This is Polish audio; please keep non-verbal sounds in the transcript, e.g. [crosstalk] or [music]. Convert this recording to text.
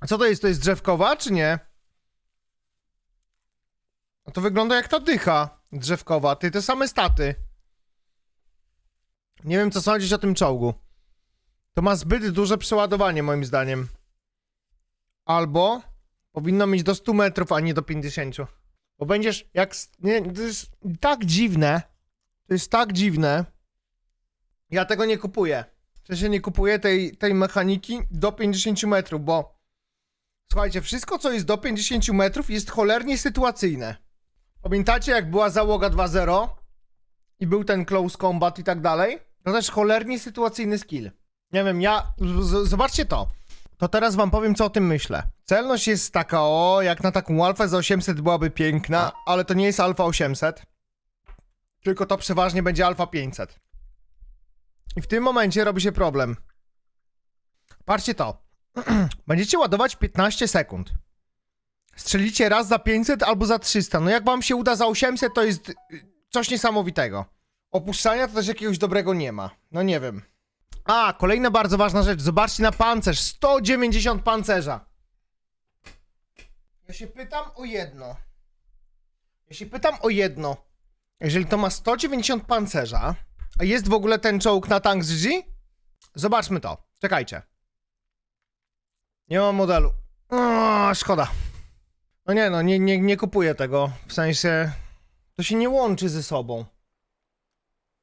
A co to jest? To jest drzewkowa, czy nie? A to wygląda jak ta dycha drzewkowa. Ty, te same staty. Nie wiem, co sądzisz o tym czołgu. To ma zbyt duże przeładowanie, moim zdaniem. Albo powinno mieć do 100 metrów, a nie do 50. Bo będziesz jak. Nie, to jest tak dziwne. To jest tak dziwne. Ja tego nie kupuję. W sensie nie kupuję tej, tej mechaniki do 50 metrów, bo. Słuchajcie, wszystko co jest do 50 metrów jest cholernie sytuacyjne. Pamiętacie, jak była załoga 2.0 i był ten close combat i tak dalej? To też cholernie sytuacyjny skill. Nie wiem, ja. z- Zobaczcie to. To teraz wam powiem, co o tym myślę. Celność jest taka, o, jak na taką alfę za 800 byłaby piękna, ale to nie jest alfa 800. Tylko to przeważnie będzie alfa 500. I w tym momencie robi się problem. Patrzcie to. [clears throat] Będziecie ładować 15 sekund. Strzelicie raz za 500 albo za 300. No jak wam się uda za 800, to jest y, coś niesamowitego. Opuszczania to też jakiegoś dobrego nie ma. No nie wiem. A, kolejna bardzo ważna rzecz. Zobaczcie na pancerz. 190 pancerza. Ja się pytam o jedno. Ja się pytam o jedno. Jeżeli to ma 190 pancerza, a jest w ogóle ten czołg na tank z G? Zobaczmy to. Czekajcie. Nie mam modelu. O, szkoda. No nie, no nie, nie, nie kupuję tego. W sensie, to się nie łączy ze sobą.